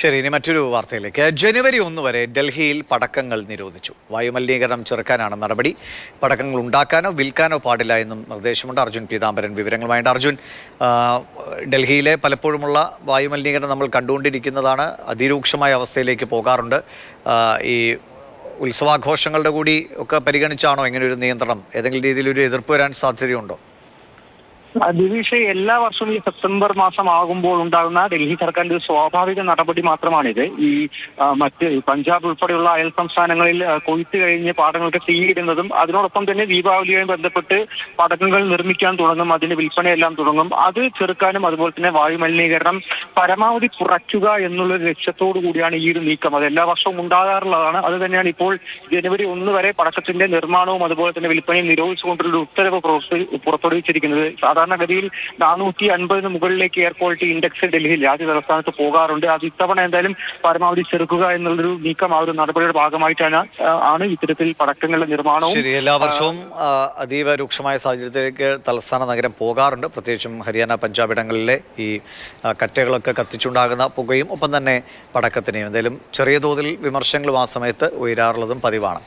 ശരി ഇനി മറ്റൊരു വാർത്തയിലേക്ക്. ജനുവരി ഒന്ന് വരെ ഡൽഹിയിൽ പടക്കങ്ങൾ നിരോധിച്ചു. വായുമലിനീകരണം ചെറുക്കാനാണ് നടപടി. പടക്കങ്ങൾ ഉണ്ടാക്കാനോ വിൽക്കാനോ പാടില്ല എന്നും നിർദ്ദേശമുണ്ട്. അർജുൻ പീതാംബരൻ വിവരങ്ങളുമായിട്ട്. അർജുൻ ഡൽഹിയിലെ പലപ്പോഴുമുള്ള വായുമലിനീകരണം നമ്മൾ കണ്ടുകൊണ്ടിരിക്കുന്നതാണ്. അതിരൂക്ഷമായ അവസ്ഥയിലേക്ക് പോകാറുണ്ട്. ഈ ഉത്സവാഘോഷങ്ങളുടെ കൂടി ഒക്കെ പരിഗണിച്ചാണോ ഇങ്ങനെ ഒരു നിയന്ത്രണം? ഏതെങ്കിലും രീതിയിൽ ഒരു എതിർപ്പ് വരാൻ സാധ്യതയുണ്ടോ? ദിവിഷ എല്ലാ വർഷവും ഈ സെപ്റ്റംബർ മാസം ആകുമ്പോൾ ഉണ്ടാകുന്ന ഡൽഹി സർക്കാരിന്റെ ഒരു സ്വാഭാവിക നടപടി മാത്രമാണിത്. ഈ മറ്റ് പഞ്ചാബ് ഉൾപ്പെടെയുള്ള അയൽ സംസ്ഥാനങ്ങളിൽ കൊയ്ത്ത് കഴിഞ്ഞ് പാടങ്ങൾക്ക് തീയിടുന്നതും അതിനോടൊപ്പം തന്നെ ദീപാവലിയുമായി ബന്ധപ്പെട്ട് പടക്കങ്ങൾ നിർമ്മിക്കാൻ തുടങ്ങും അതിന്റെ വിൽപ്പനയെല്ലാം തുടങ്ങും. അത് ചെറുക്കാനും അതുപോലെ തന്നെ വായു മലിനീകരണം പരമാവധി കുറയ്ക്കുക എന്നുള്ള ലക്ഷ്യത്തോടു കൂടിയാണ് ഈ ഒരു നീക്കം. അത് എല്ലാ വർഷവും ഉണ്ടാകാറുള്ളതാണ്. അത് തന്നെയാണ് ഇപ്പോൾ ജനുവരി ഒന്ന് വരെ പടക്കത്തിന്റെ നിർമ്മാണവും അതുപോലെ തന്നെ വിൽപ്പനയും നിരോധിച്ചുകൊണ്ടുള്ള ഉത്തരവ് പുറപ്പെടുവിച്ചിരിക്കുന്നത്. സാധാരണഗതിയിൽ നാനൂറ്റി അൻപതിന് മുകളിലേക്ക് എയർ ക്വാളിറ്റി ഇൻഡെക്സ് ഡൽഹിയിൽ രാജ്യ തലസ്ഥാനത്ത് പോകാറുണ്ട്. അത് ഇത്തവണ എന്തായാലും പരമാവധി ചെറുക്കുക എന്നുള്ളൊരു നീക്കം ആ ഒരു നടപടിയുടെ ഭാഗമായിട്ടാണ് ആണ് ഇത്തരത്തിൽ പടക്കങ്ങളുടെ നിർമ്മാണവും ശരി എല്ലാ വർഷവും അതീവ രൂക്ഷമായ സാഹചര്യത്തിലേക്ക് തലസ്ഥാന നഗരം പോകാറുണ്ട്. പ്രത്യേകിച്ചും ഹരിയാന പഞ്ചാബ് ഇടങ്ങളിലെ ഈ കറ്റകളൊക്കെ കത്തിച്ചുണ്ടാകുന്ന പുകയും ഒപ്പം തന്നെ പടക്കത്തിനെയും. എന്തായാലും ചെറിയ തോതിൽ വിമർശനങ്ങളും ആ സമയത്ത് ഉയരാറുള്ളതും പതിവാണ്.